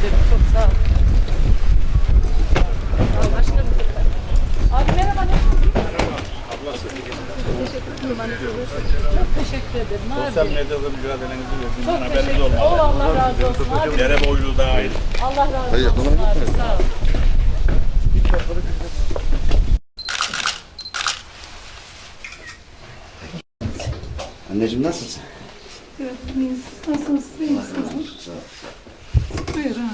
ederim. Çok sağ olun. Anlaştık. Abi merhaba. Merhaba. Abla Teşekkür ederim. Çok teşekkür ederim. Sosyal medyada mücadelenizi gördüm. Çok haberiniz olmalı. O oh, Allah razı olsun. Abi. Dere boylu dahil. Allah razı olsun. Abi. Sağ olun. Anneciğim nasılsın? Evet, nasılsın? Nasılsın? Sağ ol. Buyurun.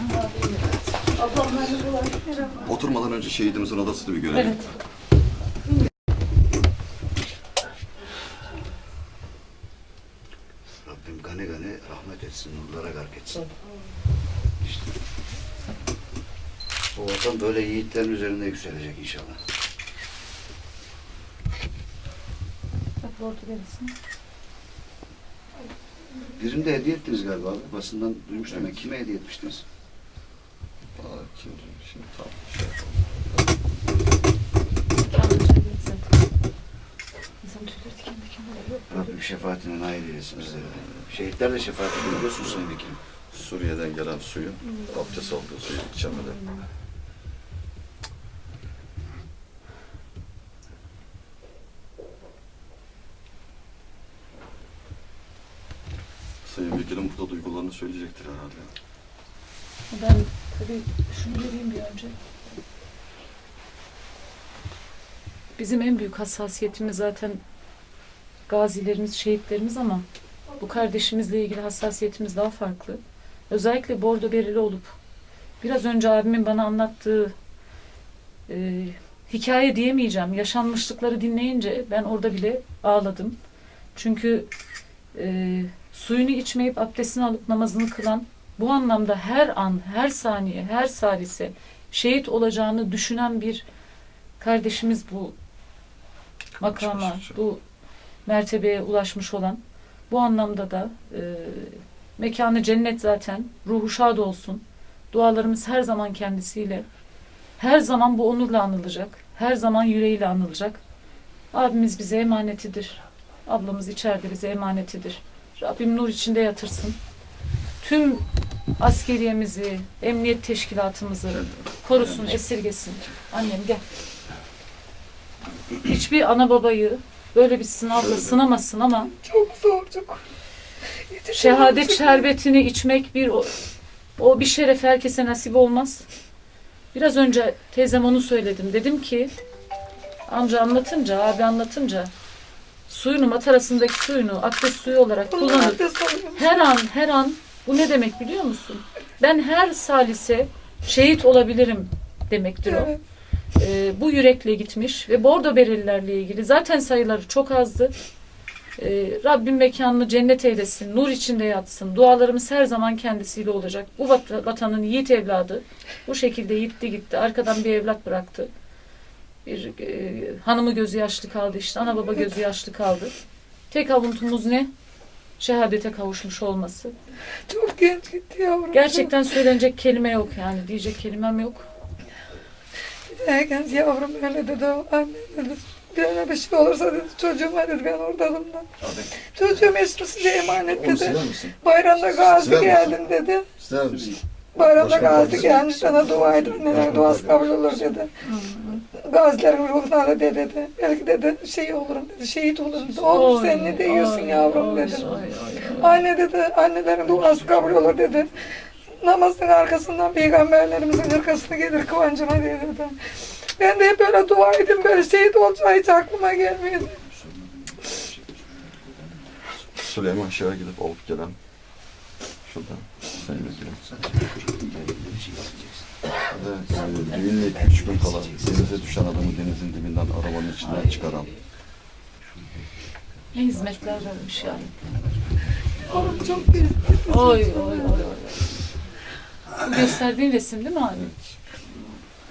Oturmadan önce şehidimizin odasını bir görelim. Evet. Rabbim gani gani rahmet etsin, nurlara gark etsin. İşte. Bu vatan böyle yiğitlerin üzerinde yükselecek inşallah. Bak orada verirsin. Birini de hediye ettiniz galiba. abi. Basından duymuştum ben. Kime hediye etmiştiniz? Aa, kim şimdi tam şey. Rabbim şefaatine nail eylesin bizleri. de. Şehitler de şefaat ediyor biliyorsunuz Sayın Vekilim. Suriye'den gelen suyu, abdest aldığı suyu içemedi. Vekilim burada duygularını söyleyecektir herhalde. Ben tabii şunu vereyim bir önce. Bizim en büyük hassasiyetimiz zaten gazilerimiz, şehitlerimiz ama bu kardeşimizle ilgili hassasiyetimiz daha farklı. Özellikle bordo bereli olup biraz önce abimin bana anlattığı e, hikaye diyemeyeceğim. Yaşanmışlıkları dinleyince ben orada bile ağladım. Çünkü e, suyunu içmeyip abdestini alıp namazını kılan bu anlamda her an, her saniye, her salise şehit olacağını düşünen bir kardeşimiz bu makama, bu mertebeye ulaşmış olan. Bu anlamda da e, mekanı cennet zaten, ruhu şad olsun. Dualarımız her zaman kendisiyle, her zaman bu onurla anılacak, her zaman yüreğiyle anılacak. Abimiz bize emanetidir. Ablamız içeride bize emanetidir. Rabbim nur içinde yatırsın. Tüm askeriyemizi, emniyet teşkilatımızı korusun, esirgesin. Annem gel. Hiçbir ana babayı böyle bir sınavla sınamasın ama Çok zor, çok. şehadet şerbetini içmek bir o, o bir şeref herkese nasip olmaz. Biraz önce teyzem onu söyledim. Dedim ki amca anlatınca, abi anlatınca suyunu, matarasındaki suyunu abdest suyu olarak kullanıp her an her an bu ne demek biliyor musun? Ben her salise şehit olabilirim demektir o. Evet. Ee, bu yürekle gitmiş ve bordo berelilerle ilgili zaten sayıları çok azdı. Ee, Rabbim mekanını cennet eylesin, nur içinde yatsın. Dualarımız her zaman kendisiyle olacak. Bu vat- vatanın yiğit evladı bu şekilde gitti gitti. Arkadan bir evlat bıraktı. Bir e, hanımı gözü yaşlı kaldı işte. Ana baba gözü yaşlı kaldı. Tek avuntumuz ne? Şehadete kavuşmuş olması. Çok genç gitti yavrum. Gerçekten söylenecek kelime yok yani. Diyecek kelimem yok. Genç yavrum öyle dedi. Anne dedi. Birine bir şey olursa dedi çocuğuma dedi ben oradalım da. Çocuğum eşimi size emanet Onu dedi. siler misin? Bayramda gazi misin? geldim dedi. Siler misin? Bayramda Başka gazi partisi- gelmiş bana dua edin. Neler duası kabul olur dedi. Gazilerin ruhuna da de dedi. Belki dedi şey olurum dedi. Şehit olurum dedi. Oğlum sen ne diyorsun yavrum dedim. Anne dedi, annelerin duası kabul olur dedi. Namazın arkasından peygamberlerimizin hırkasını gelir kıvancıma diye dedi. Ben de hep böyle dua edin, böyle şehit olacağı hiç aklıma gelmiyordu. Süleyman Şah'a gidip alıp gelen şurada Sayın Vekilim. Ve e, düğünle iki üç gün kala denize düşen adamı denizin dibinden arabanın içinden çıkaran Ne hizmetler vermiş yani. Oğlum çok güzel. Oy oy oy oy. Bu gösterdiğin resim değil mi abi?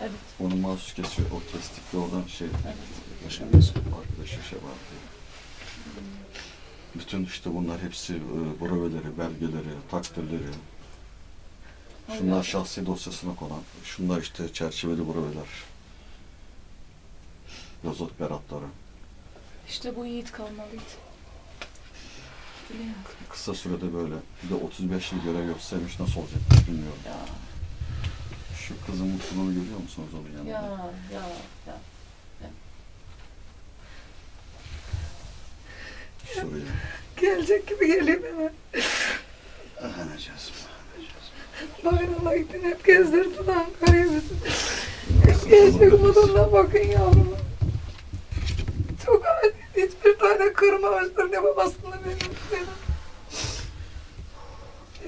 Evet. Onu mahsus kesiyor, o kestik ve oradan şey, Başka birisi. arkadaşı şey vardı. Bütün işte bunlar hepsi e, broveleri, belgeleri, takdirleri. Şunlar şahsi dosyasına konan, şunlar işte çerçeveli broveler. Yazıt beratları. İşte bu yiğit kalmalıydı. Biliyor musun? Kısa sürede böyle. Bir de 35 yıl görev yapsaymış nasıl olacakmış bilmiyorum. Ya Şu kızın mutluluğunu görüyor musunuz onun yanında? ya ya ya. Suriye. gelecek gibi geliyor bana. Allah gittin hep gezdirdin Ankara'yı bizi. Hep gençlik umudundan bakın yavrum. Çok adil. Hiçbir tane kırmamıştır ne babasını benim. benim.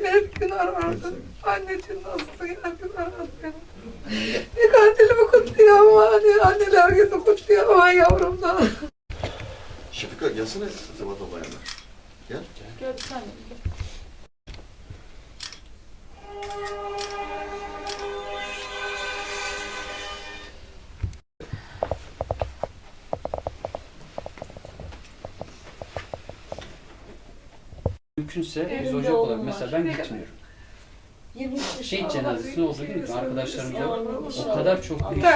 Her gün arardı. Anneciğim nasılsın? Her gün arardı beni. Ne katilimi kutluyor ama hani anneler herkesi kutluyor ama yavrum da. Şefika gelsene Sebat abla yanına. Gel. Gel bir tane. Mümkünse biz ocak olarak mesela ben gitmiyorum. 23 yaşında Şehit cenazesine olduğu gün arkadaşlarımla Yavrum, o kadar çok